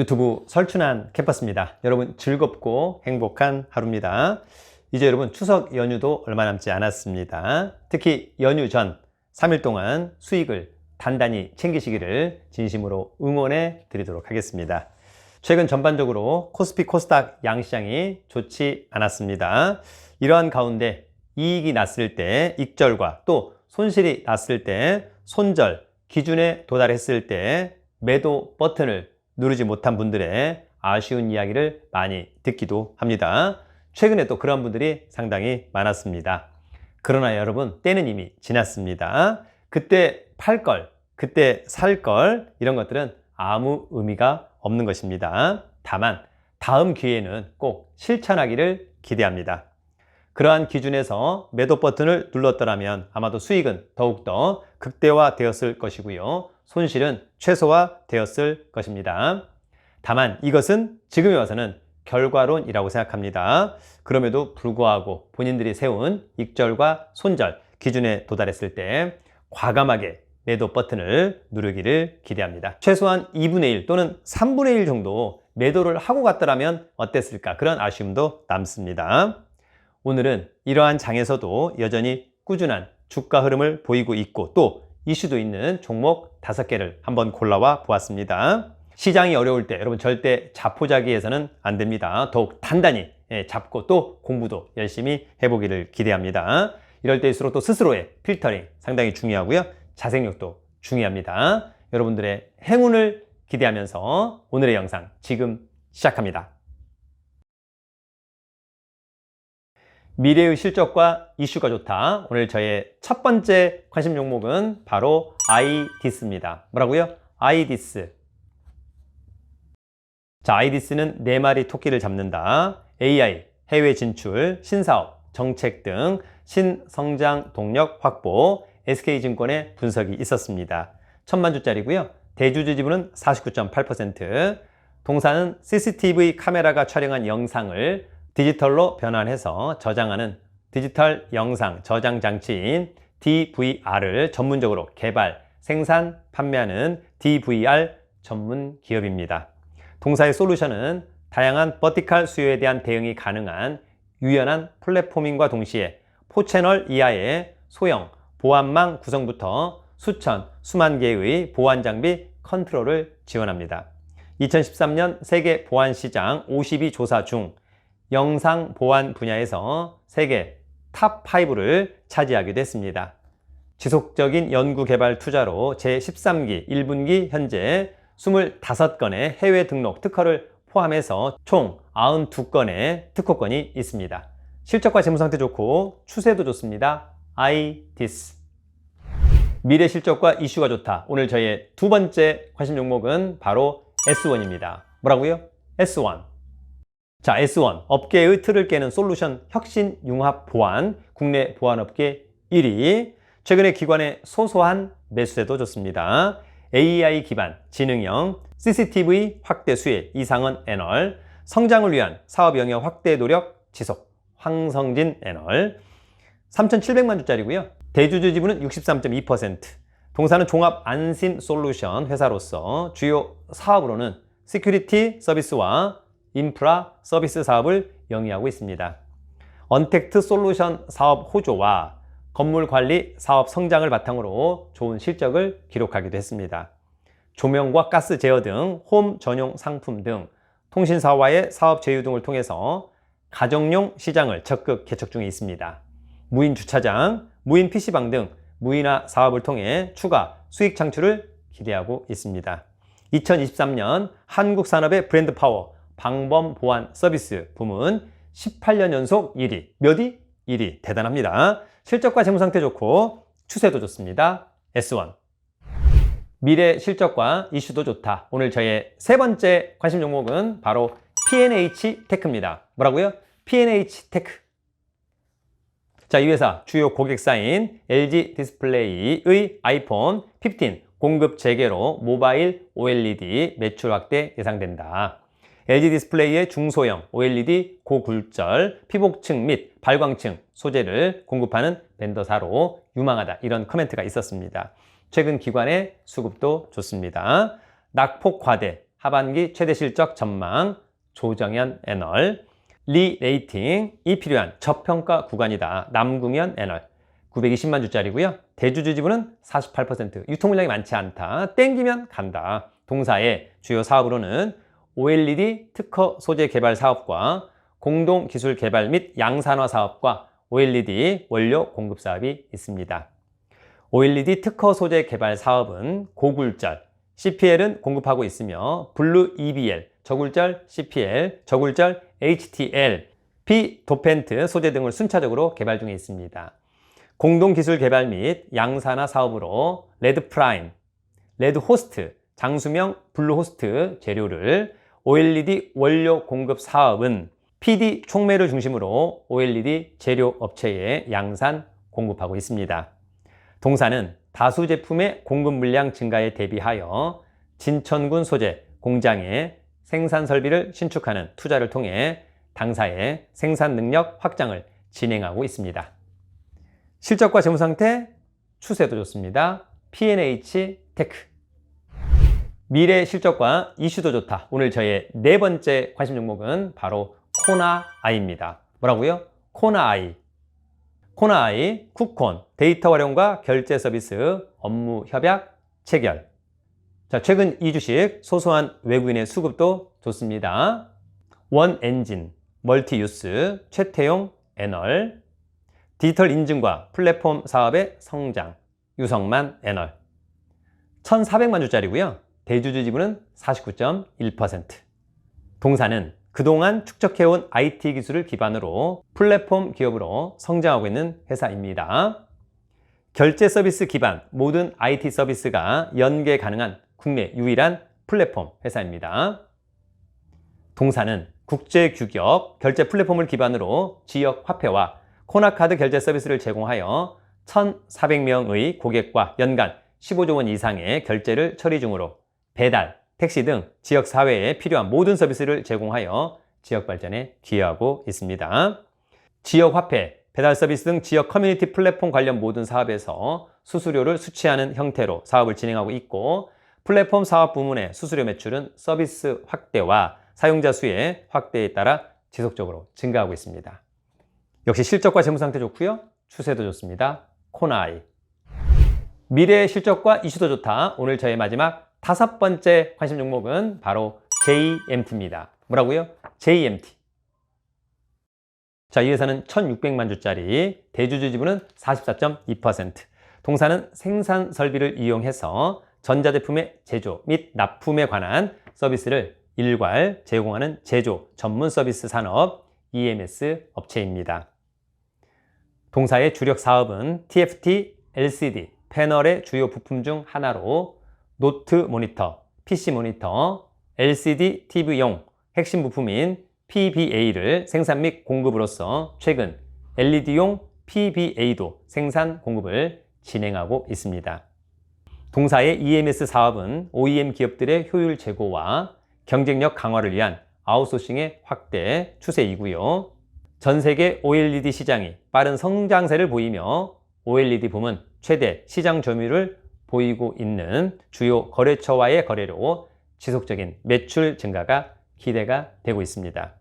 유튜브 설춘한 캠퍼스입니다. 여러분 즐겁고 행복한 하루입니다. 이제 여러분 추석 연휴도 얼마 남지 않았습니다. 특히 연휴 전 3일 동안 수익을 단단히 챙기시기를 진심으로 응원해 드리도록 하겠습니다. 최근 전반적으로 코스피 코스닥 양시장이 좋지 않았습니다. 이러한 가운데 이익이 났을 때 익절과 또 손실이 났을 때 손절 기준에 도달했을 때 매도 버튼을 누르지 못한 분들의 아쉬운 이야기를 많이 듣기도 합니다. 최근에 또 그런 분들이 상당히 많았습니다. 그러나 여러분, 때는 이미 지났습니다. 그때 팔 걸, 그때 살 걸, 이런 것들은 아무 의미가 없는 것입니다. 다만, 다음 기회에는 꼭 실천하기를 기대합니다. 그러한 기준에서 매도 버튼을 눌렀더라면 아마도 수익은 더욱더 극대화되었을 것이고요. 손실은 최소화되었을 것입니다. 다만 이것은 지금에 와서는 결과론이라고 생각합니다. 그럼에도 불구하고 본인들이 세운 익절과 손절 기준에 도달했을 때 과감하게 매도 버튼을 누르기를 기대합니다. 최소한 2분의 1 또는 3분의 1 정도 매도를 하고 갔더라면 어땠을까 그런 아쉬움도 남습니다. 오늘은 이러한 장에서도 여전히 꾸준한 주가 흐름을 보이고 있고 또 이슈도 있는 종목 5개를 한번 골라와 보았습니다. 시장이 어려울 때 여러분 절대 자포자기해서는 안 됩니다. 더욱 단단히 예, 잡고 또 공부도 열심히 해보기를 기대합니다. 이럴 때일수록 또 스스로의 필터링 상당히 중요하고요. 자생력도 중요합니다. 여러분들의 행운을 기대하면서 오늘의 영상 지금 시작합니다. 미래의 실적과 이슈가 좋다. 오늘 저의 첫 번째 관심 종목은 바로 아이디스입니다. 뭐라고요? 아이디스. 자, 아이디스는 네 마리 토끼를 잡는다. AI, 해외 진출, 신사업, 정책 등 신성장 동력 확보, SK증권의 분석이 있었습니다. 천만 주짜리고요. 대주주 지분은 49.8%, 동사는 CCTV 카메라가 촬영한 영상을 디지털로 변환해서 저장하는 디지털 영상 저장 장치인 DVR을 전문적으로 개발, 생산, 판매하는 DVR 전문 기업입니다. 동사의 솔루션은 다양한 버티칼 수요에 대한 대응이 가능한 유연한 플랫포밍과 동시에 포채널 이하의 소형 보안망 구성부터 수천, 수만 개의 보안 장비 컨트롤을 지원합니다. 2013년 세계 보안 시장 52 조사 중 영상 보안 분야에서 세계 탑5를 차지하기도 했습니다. 지속적인 연구 개발 투자로 제13기 1분기 현재 25건의 해외 등록 특허를 포함해서 총 92건의 특허권이 있습니다. 실적과 재무 상태 좋고 추세도 좋습니다. 아이디스. 미래 실적과 이슈가 좋다. 오늘 저의 두 번째 관심 종목은 바로 S1입니다. 뭐라고요? S1. 자, S1. 업계의 틀을 깨는 솔루션 혁신 융합 보안. 국내 보안 업계 1위. 최근에 기관의 소소한 매수세도 좋습니다. AI 기반 지능형 CCTV 확대 수혜 이상은 애널 성장을 위한 사업 영역 확대 노력 지속 황성진 애널 3,700만 주짜리고요. 대주주 지분은 63.2%. 동사는 종합 안심 솔루션 회사로서 주요 사업으로는 시큐리티 서비스와 인프라 서비스 사업을 영위하고 있습니다. 언택트 솔루션 사업 호조와 건물 관리 사업 성장을 바탕으로 좋은 실적을 기록하기도 했습니다. 조명과 가스 제어 등 홈 전용 상품 등 통신사와의 사업 제휴 등을 통해서 가정용 시장을 적극 개척 중에 있습니다. 무인 주차장, 무인 PC방 등 무인화 사업을 통해 추가 수익 창출을 기대하고 있습니다. 2023년 한국 산업의 브랜드 파워 방범 보안 서비스 부문 18년 연속 1위. 몇 위? 1위. 대단합니다. 실적과 재무 상태 좋고 추세도 좋습니다. S1. 미래 실적과 이슈도 좋다. 오늘 저의 세 번째 관심 종목은 바로 P&H 테크입니다. 뭐라고요? P&H 테크. 자, 이 회사 주요 고객사인 LG 디스플레이의 아이폰 15 공급 재개로 모바일 OLED 매출 확대 예상된다. LG 디스플레이의 중소형 OLED 고굴절, 피복층 및 발광층 소재를 공급하는 벤더사로 유망하다. 이런 코멘트가 있었습니다. 최근 기관의 수급도 좋습니다. 낙폭 과대, 하반기 최대 실적 전망, 조정현 애널, 리레이팅, 이 필요한 저평가 구간이다. 남궁현 애널. 920만 주짜리고요. 대주주 지분은 48%. 유통 물량이 많지 않다. 땡기면 간다. 동사의 주요 사업으로는 OLED 특허 소재 개발 사업과 공동 기술 개발 및 양산화 사업과 OLED 원료 공급 사업이 있습니다. OLED 특허 소재 개발 사업은 고굴절, CPL은 공급하고 있으며 블루 EBL, 저굴절 CPL, 저굴절 HTL, P 도펜트 소재 등을 순차적으로 개발 중에 있습니다. 공동 기술 개발 및 양산화 사업으로 레드 프라임, 레드 호스트, 장수명 블루 호스트 재료를 OLED 원료 공급 사업은 PD 촉매를 중심으로 OLED 재료 업체에 양산 공급하고 있습니다. 동사는 다수 제품의 공급 물량 증가에 대비하여 진천군 소재 공장에 생산 설비를 신축하는 투자를 통해 당사의 생산 능력 확장을 진행하고 있습니다. 실적과 재무 상태 추세도 좋습니다. P&H 테크 미래 실적과 이슈도 좋다. 오늘 저의 네 번째 관심 종목은 바로 코나아이입니다. 뭐라고요? 코나아이. 코나아이, 쿠콘, 데이터 활용과 결제 서비스, 업무 협약, 체결. 자, 최근 이 주식 소소한 외국인의 수급도 좋습니다. 원 엔진, 멀티유스, 최태용, 애널, 디지털 인증과 플랫폼 사업의 성장, 유성만 애널. 1,400만 주짜리고요. 대주주 지분은 49.1%. 동사는 그동안 축적해온 IT 기술을 기반으로 플랫폼 기업으로 성장하고 있는 회사입니다. 결제 서비스 기반 모든 IT 서비스가 연계 가능한 국내 유일한 플랫폼 회사입니다. 동사는 국제 규격 결제 플랫폼을 기반으로 지역 화폐와 코나카드 결제 서비스를 제공하여 1,400명의 고객과 연간 15조 원 이상의 결제를 처리 중으로 배달, 택시 등 지역 사회에 필요한 모든 서비스를 제공하여 지역 발전에 기여하고 있습니다. 지역 화폐, 배달 서비스 등 지역 커뮤니티 플랫폼 관련 모든 사업에서 수수료를 수취하는 형태로 사업을 진행하고 있고 플랫폼 사업 부문의 수수료 매출은 서비스 확대와 사용자 수의 확대에 따라 지속적으로 증가하고 있습니다. 역시 실적과 재무 상태 좋고요. 추세도 좋습니다. 코나이. 미래 실적과 이슈도 좋다. 오늘 저의 마지막 다섯 번째 관심 종목은 바로 JMT입니다. 뭐라고요? JMT. 자, 이 회사는 1,600만 주짜리, 대주주 지분은 44.2%. 동사는 생산 설비를 이용해서 전자제품의 제조 및 납품에 관한 서비스를 일괄 제공하는 제조 전문 서비스 산업 EMS 업체입니다. 동사의 주력 사업은 TFT, LCD, 패널의 주요 부품 중 하나로 노트 모니터, PC 모니터, LCD TV용 핵심 부품인 PBA를 생산 및 공급으로서 최근 LED용 PBA도 생산 공급을 진행하고 있습니다. 동사의 EMS 사업은 OEM 기업들의 효율 제고와 경쟁력 강화를 위한 아웃소싱의 확대 추세이고요. 전 세계 OLED 시장이 빠른 성장세를 보이며 OLED 부문 최대 시장 점유율을 보이고 있는 주요 거래처와의 거래로 지속적인 매출 증가가 기대가 되고 있습니다.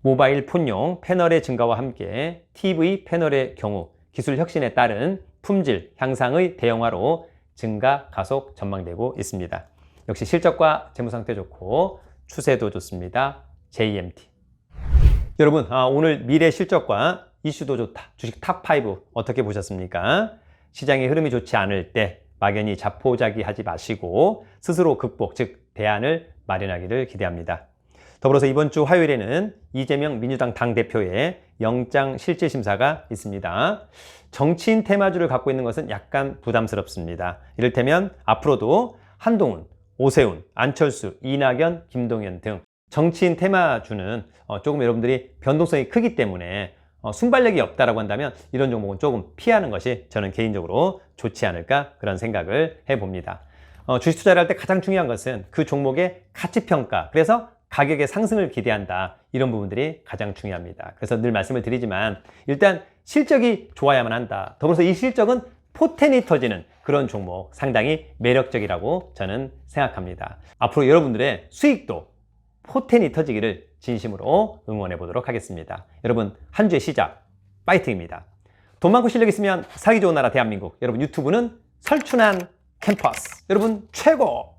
모바일 폰용 패널의 증가와 함께 TV 패널의 경우 기술 혁신에 따른 품질 향상의 대형화로 증가 가속 전망되고 있습니다. 역시 실적과 재무 상태 좋고 추세도 좋습니다. JMT. 여러분, 아, 오늘 미래 실적과 이슈도 좋다. 주식 탑5 어떻게 보셨습니까? 시장의 흐름이 좋지 않을 때 막연히 자포자기하지 마시고 스스로 극복, 즉 대안을 마련하기를 기대합니다. 더불어서 이번 주 화요일에는 이재명 민주당 당대표의 영장 실질 심사가 있습니다. 정치인 테마주를 갖고 있는 것은 약간 부담스럽습니다. 이를테면 앞으로도 한동훈, 오세훈, 안철수, 이낙연, 김동연 등 정치인 테마주는 어, 조금 여러분들이 변동성이 크기 때문에 어, 순발력이 없다라고 한다면 이런 종목은 조금 피하는 것이 저는 개인적으로 좋지 않을까 그런 생각을 해봅니다. 어, 주식 투자를 할 때 가장 중요한 것은 그 종목의 가치 평가. 그래서 가격의 상승을 기대한다. 이런 부분들이 가장 중요합니다. 그래서 늘 말씀을 드리지만 일단 실적이 좋아야만 한다. 더불어서 이 실적은 포텐이 터지는 그런 종목 상당히 매력적이라고 저는 생각합니다. 앞으로 여러분들의 수익도 포텐이 터지기를 진심으로 응원해 보도록 하겠습니다. 여러분 한 주의 시작 파이팅입니다. 돈 많고 실력 있으면 살기 좋은 나라 대한민국 여러분 유튜브는 설춘한 캠퍼스 여러분 최고